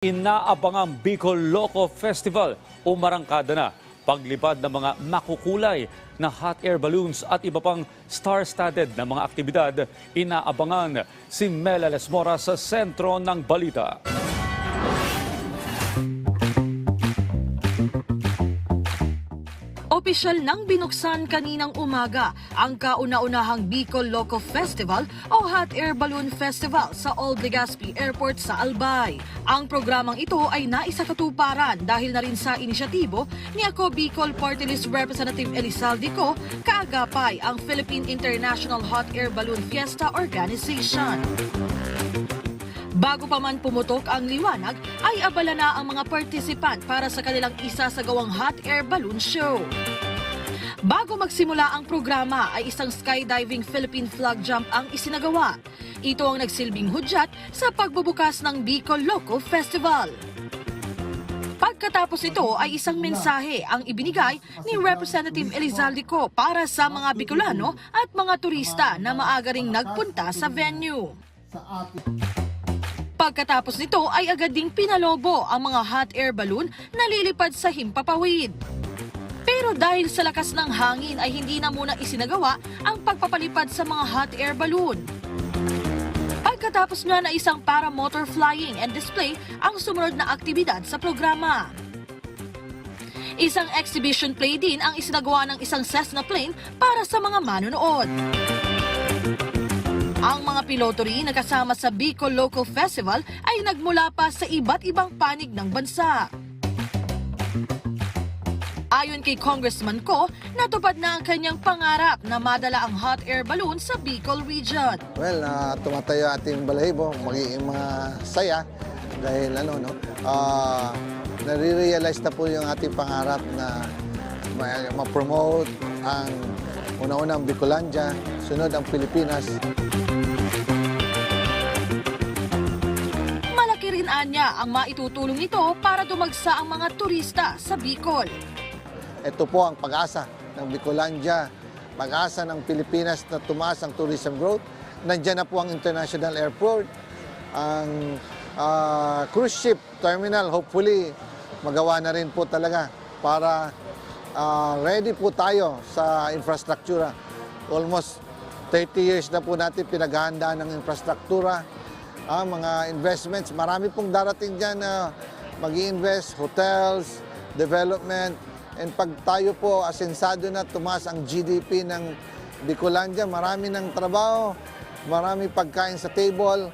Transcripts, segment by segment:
Inaabangang Bicol Loco Festival o marangkada na paglipad ng mga makukulay na hot air balloons at iba pang star-studded na mga aktibidad. Inaabangan si Mela Lesmora sa sentro ng balita. Opisyal nang binuksan kaninang umaga ang kauna-unahang Bicol Loco Festival o Hot Air Balloon Festival sa Old Legazpi Airport sa Albay. Ang programang ito ay naisakatuparan dahil na rin sa inisyatibo ni ako Bicol Party List Representative Elizalde Co, kaagapay ang Philippine International Hot Air Balloon Fiesta Organization. Bago pa man pumutok ang liwanag, ay abala na ang mga participant para sa kanilang isasagawang hot air balloon show. Bago magsimula ang programa ay isang skydiving Philippine flag jump ang isinagawa. Ito ang nagsilbing hudyat sa pagbubukas ng Bicol Loco Festival. Pagkatapos ito ay isang mensahe ang ibinigay ni Representative Elizalde Co para sa mga Bicolano at mga turista na maaga ring nagpunta sa venue. Pagkatapos nito ay agad ding pinalobo ang mga hot air balloon na lilipad sa himpapawid. Pero dahil sa lakas ng hangin ay hindi na muna isinagawa ang pagpapalipad sa mga hot air balloon. Pagkatapos nga na isang paramotor flying and display ang sumunod na aktibidad sa programa. Isang exhibition play din ang isinagawa ng isang Cessna plane para sa mga manonood. Ang mga piloto rin na kasama sa Bicol Local Festival ay nagmula pa sa iba't ibang panig ng bansa. Ayon kay Congressman Ko, natupad na ang kanyang pangarap na madala ang hot air balloon sa Bicol region. Well, uh, tumatayo ating balahibo, magiging masaya dahil ano, no, ah, nare-realize na po yung ating pangarap na ma- ma-promote ang una-unang Bicolandia, sunod ang Pilipinas. Anya ang maitutulong nito para dumagsa ang mga turista sa Bicol. Ito po ang pag-asa ng Bicolandia, pag-asa ng Pilipinas na tumaas ang tourism growth. Nandiyan na po ang International Airport, ang ah, cruise ship terminal, hopefully magawa na rin po talaga para ah, ready po tayo sa infrastruktura. Almost 30 years na po natin pinaghahandaan ng infrastruktura, ang mga investments. Marami pong darating dyan na mag invest hotels, development, and pag tayo po asensado na tumaas ang GDP ng Bicolandia, marami ng trabaho, marami pagkain sa table,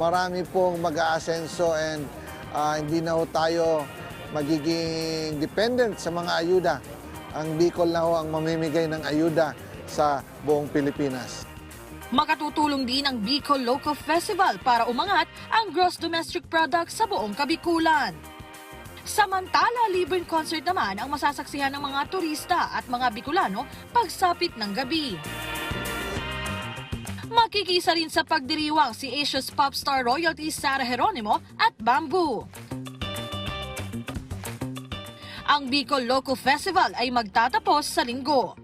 marami pong mag-aasenso and ah, hindi na ho tayo magiging dependent sa mga ayuda. Ang Bicol na ho ang mamimigay ng ayuda sa buong Pilipinas. Makatutulong din ang Bicol Local Festival para umangat ang gross domestic product sa buong Kabikulan. Samantala, libreng concert naman ang masasaksihan ng mga turista at mga Bicolano pagsapit ng gabi. Makikisa rin sa pagdiriwang si Asia's pop star royalty Sarah Geronimo at Bamboo. Ang Bicol Local Festival ay magtatapos sa linggo.